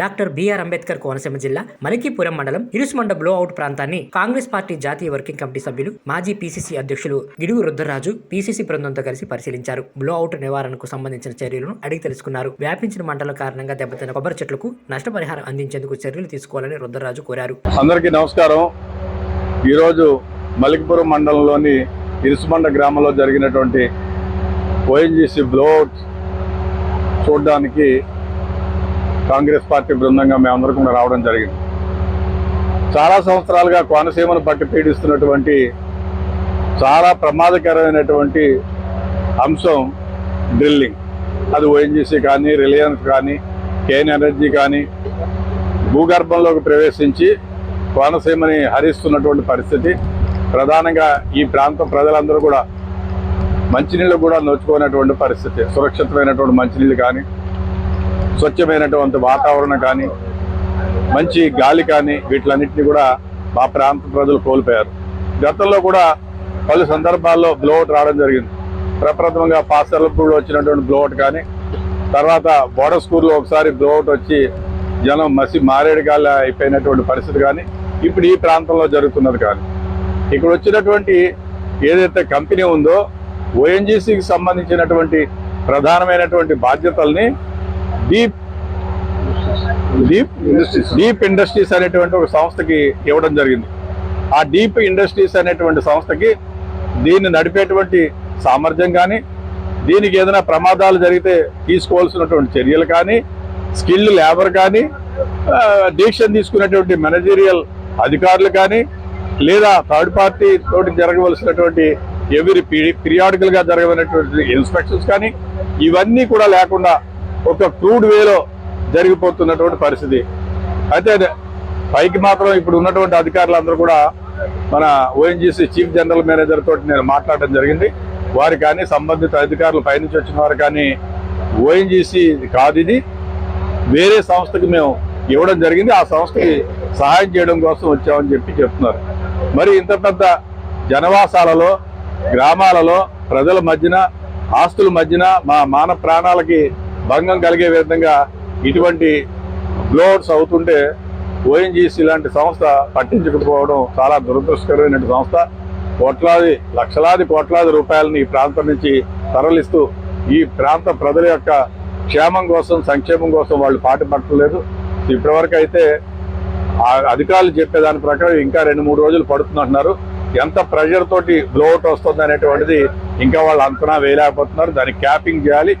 Doctor BR Ambedkar Konaseema జిల్లా మలికీపురం మండలం Irusumanda blow out ప్రాంతాన్ని కాంగ్రెస్ పార్టీ జాతీయ వర్కింగ్ కమిటీ సభ్యులు మాజీ పీసీసీ అధ్యక్షులు గిడుగు రుద్రరాజు పీసీసీ బృందంతో కలిసి పరిశీలించారు. బ్లో అవుట్ నివారణకు సంబంధించిన చర్యలను అడిగి తెలుసుకున్నారు. వ్యాపించిన మంటల కారణంగా దెబ్బతిన్న కొబ్బరి చెట్లకు నష్టపరిహారం అందించేందుకు చర్యలు తీసుకోవాలని రుద్రరాజు కోరారు. అందరికీ నమస్కారం. ఈరోజు మలికిపురం మండలంలోని ఇరుసుమండ గ్రామంలో జరిగినటువంటి ఓఎన్జీసీ బ్లోఅవుట్ చూడడానికి కాంగ్రెస్ పార్టీ బృందంగా మేమందరం కూడా రావడం జరిగింది. చాలా సంవత్సరాలుగా కోనసీమను పట్టి పీడిస్తున్నటువంటి చాలా ప్రమాదకరమైనటువంటి అంశం డ్రిల్లింగ్. అది ఓఎన్జీసీ కానీ రిలయన్స్ కానీ కేన్ ఎనర్జీ కానీ భూగర్భంలోకి ప్రవేశించి కోనసీమని హరిస్తున్నటువంటి పరిస్థితి. ప్రధానంగా ఈ ప్రాంత ప్రజలందరూ కూడా మంచినీళ్ళు కూడా నోచుకునేటువంటి పరిస్థితి. సురక్షితమైనటువంటి మంచినీళ్ళు కానీ స్వచ్ఛమైనటువంటి వాతావరణం కానీ మంచి గాలి కానీ వీటిలన్నింటినీ కూడా మా ప్రాంత ప్రజలు కోల్పోయారు. గతంలో కూడా పలు సందర్భాల్లో బ్లోఅవుట్ రావడం జరిగింది. ప్రప్రథమంగా పాసర్లపూడిలో వచ్చినటువంటి బ్లోఅవుట్ కానీ తర్వాత బోర్డర్ స్కూల్లో ఒకసారి బ్లోఅవుట్ వచ్చి జనం మసి మారేడుగాలి అయిపోయినటువంటి పరిస్థితి కానీ ఇప్పుడు ఈ ప్రాంతంలో జరుగుతున్నది కానీ. ఇక్కడ వచ్చినటువంటి ఏదైతే కంపెనీ ఉందో ఓఎన్జీసీకి సంబంధించినటువంటి ప్రధానమైనటువంటి బాధ్యతల్ని డీప్ డీప్ డీప్ ఇండస్ట్రీస్ అనేటువంటి ఒక సంస్థకి ఇవ్వడం జరిగింది. ఆ డీప్ ఇండస్ట్రీస్ అనేటువంటి సంస్థకి దీన్ని నడిపేటువంటి సామర్థ్యం కానీ దీనికి ఏదైనా ప్రమాదాలు జరిగితే తీసుకోవాల్సినటువంటి చర్యలు కానీ స్కిల్ లేబర్ కానీ డీక్షన్ తీసుకునేటువంటి మేనేజరియల్ అధికారులు కానీ లేదా థర్డ్ పార్టీ తోటి జరగవలసినటువంటి ఎవరి పీరియాడికల్గా జరగవలసినటువంటి ఇన్స్పెక్షన్స్ కానీ ఇవన్నీ కూడా లేకుండా ఒక క్రూడ్ వేలో జరిగిపోతున్నటువంటి పరిస్థితి. అయితే పైకి మాత్రం ఇప్పుడు ఉన్నటువంటి అధికారులందరూ కూడా మన ఓఎన్జీసీ చీఫ్ జనరల్ మేనేజర్ తోటి నేను మాట్లాడడం జరిగింది. వారు కానీ సంబంధిత అధికారులు పైనుంచి వచ్చిన వారు కానీ ఓఎన్జీసీ కాదు ఇది. వేరే సంస్థకి మేము ఇవ్వడం జరిగింది. ఆ సంస్థకి సహాయం చేయడం కోసం వచ్చామని చెప్పి చెప్తున్నారు. మరి ఇంత పెద్ద జనవాసాలలో గ్రామాలలో ప్రజల మధ్యన ఆస్తుల మధ్యన మా మాన ప్రాణాలకి భంగం కలిగే విధంగా ఇటువంటి బ్లోఅవుట్స్ అవుతుంటే ఓఎన్జీసీ లాంటి సంస్థ పట్టించకపోవడం చాలా దురదృష్టకరమైన సంస్థ. కోట్లాది లక్షలాది కోట్లాది రూపాయలని ఈ ప్రాంతం నుంచి తరలిస్తూ ఈ ప్రాంత ప్రజల యొక్క క్షేమం కోసం సంక్షేమం కోసం వాళ్ళు పాటు పట్టలేదు ఇప్పటివరకు అయితే అధికారులు చెప్పేదాని ప్రకారం ఇంకా రెండు మూడు రోజులు పడుతుందంటున్నారు. ఎంత ప్రెషర్ తోటి బ్లోఅవుట్ వస్తుంది అనేటువంటిది ఇంకా వాళ్ళు అంచనా వేయలేకపోతున్నారు. దానికి క్యాపింగ్ చేయాలి.